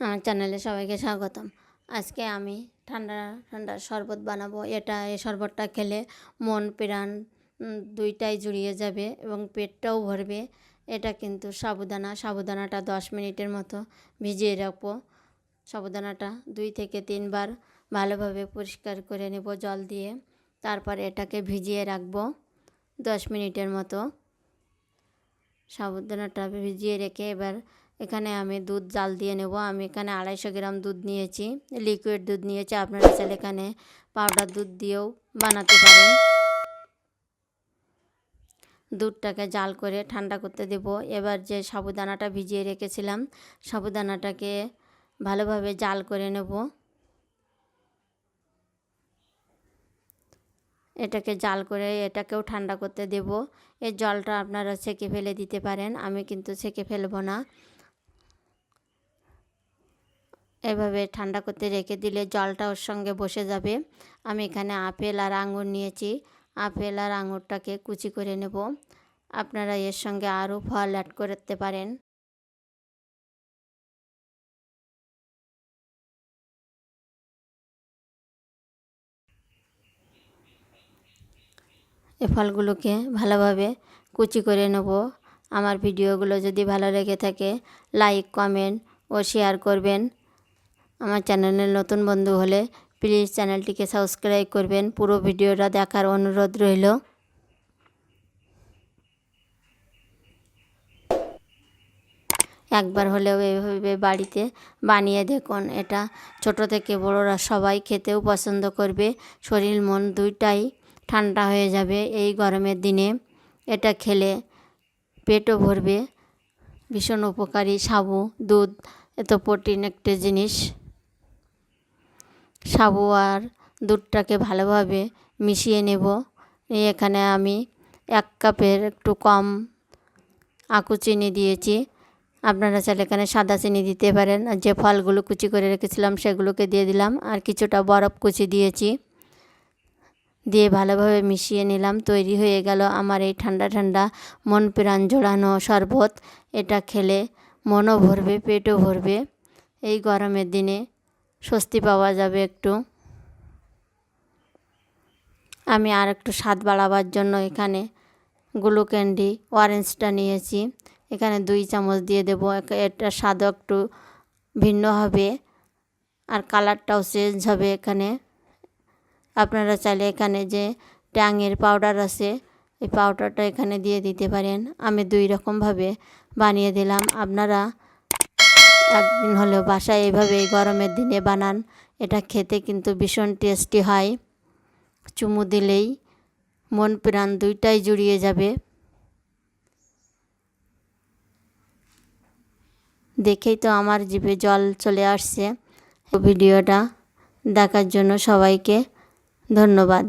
আমার চ্যানেলে সবাইকে স্বাগতম। আজকে আমি ঠান্ডা ঠান্ডা শরবত বানাবো। এটা, এই শরবতটা খেলে মন, প্রাণ দুইটাই জুড়িয়ে যাবে এবং পেটটাও ভরবে। এটা কিন্তু সাবুদানা, সাবুদানাটা দশ মিনিটের মতো ভিজিয়ে রাখব। সাবুদানাটা দুই থেকে তিনবার ভালোভাবে পরিষ্কার করে নেব জল দিয়ে। তারপর এটাকে ভিজিয়ে রাখব দশ মিনিটের মতো। সাবুদানাটা ভিজিয়ে রেখে এবার এখানে আমি দুধ জাল দিয়ে নেব। আমি এখানে আড়াইশো গ্রাম দুধ নিয়েছি। লিকুইড দুধ নিয়েছি। আপনারা চাইলে এখানে পাউডার দুধ দিয়েও বানাতে পারেন। দুধটাকে জাল করে ঠান্ডা করতে দেব। এবার যে সাবুদানাটা ভিজিয়ে রেখেছিলাম, সাবুদানাটাকে ভালোভাবে জাল করে নেব। এটাকে জাল করে এটাকেও ঠান্ডা করতে দেব। এর জলটা আপনারা ছেঁকে ফেলে দিতে পারেন। আমি কিন্তু ছেঁকে ফেলব না। এভাবে ঠান্ডা করতে রেখে দিলে জলটা ওর সঙ্গে বসে যাবে। আমি এখানে আপেল আর আঙুর নিয়েছি। আপেল আর আঙুরটাকে কুচি করে নেব। আপনারা এর সঙ্গে আরও ফল অ্যাড করতে পারেন। এ ফলগুলোকে ভালোভাবে কুচি করে নেব। আমার ভিডিওগুলো যদি ভালো লেগে থাকে লাইক কমেন্ট ও শেয়ার করবেন। আমার চ্যানেলের নতুন বন্ধু হলে প্লিজ চ্যানেলটিকে সাবস্ক্রাইব করবেন। পুরো ভিডিওটা দেখার অনুরোধ রইল। একবার হলেও এভাবে বাড়িতে বানিয়ে দেখুন, এটা ছোট থেকে বড়রা সবাই খেতেও পছন্দ করবে। শরীর, মন দুইটাই ঠান্ডা হয়ে যাবে এই গরমের দিনে। এটা খেলে পেটও ভরবে। ভীষণ উপকারী সাবু, দুধ, এত প্রোটিন একটা জিনিস। সাবু আর দুধটাকে ভালোভাবে মিশিয়ে নেব। এখানে আমি এক কাপের একটু কম আখু চিনি দিয়েছি। আপনারা চাইলে এখানে সাদা চিনি দিতে পারেন। আর যে ফলগুলো কুচি করে রেখেছিলাম সেগুলোকে দিয়ে দিলাম। আর কিছুটা বরফ কুচি দিয়েছি। দিয়ে ভালোভাবে মিশিয়ে নিলাম। তৈরি হয়ে গেল আমার এই ঠান্ডা ঠান্ডা মন প্রাণ জোড়ানো শরবত। এটা খেলে মনও ভরবে, পেটও ভরবে। এই গরমের দিনে স্বস্তি পাওয়া যাবে একটু। আমি আর একটু স্বাদ বাড়াবার জন্য এখানে গ্লু ক্যান্ডি অরেঞ্জটা নিয়েছি। এখানে দুই চামচ দিয়ে দেবো। এটা স্বাদও একটু ভিন্ন হবে আর কালারটাও চেঞ্জ হবে এখানে। আপনারা চাইলে এখানে যে ট্যাংয়ের পাউডার আছে, এই পাউডারটা এখানে দিয়ে দিতে পারেন। আমি দুই রকমভাবে বানিয়ে দিলাম। আপনারা একদিন হলেও বাসায় এইভাবে এই গরমের দিনে বানান। এটা খেতে কিন্তু ভীষণ টেস্টি হয়। চুমু দিলেই মন প্রাণ দুইটাই জুড়িয়ে যাবে। দেখেই তো আমার জিভে জল চলে আসছে। ভিডিওটা দেখার জন্য সবাইকে ধন্যবাদ।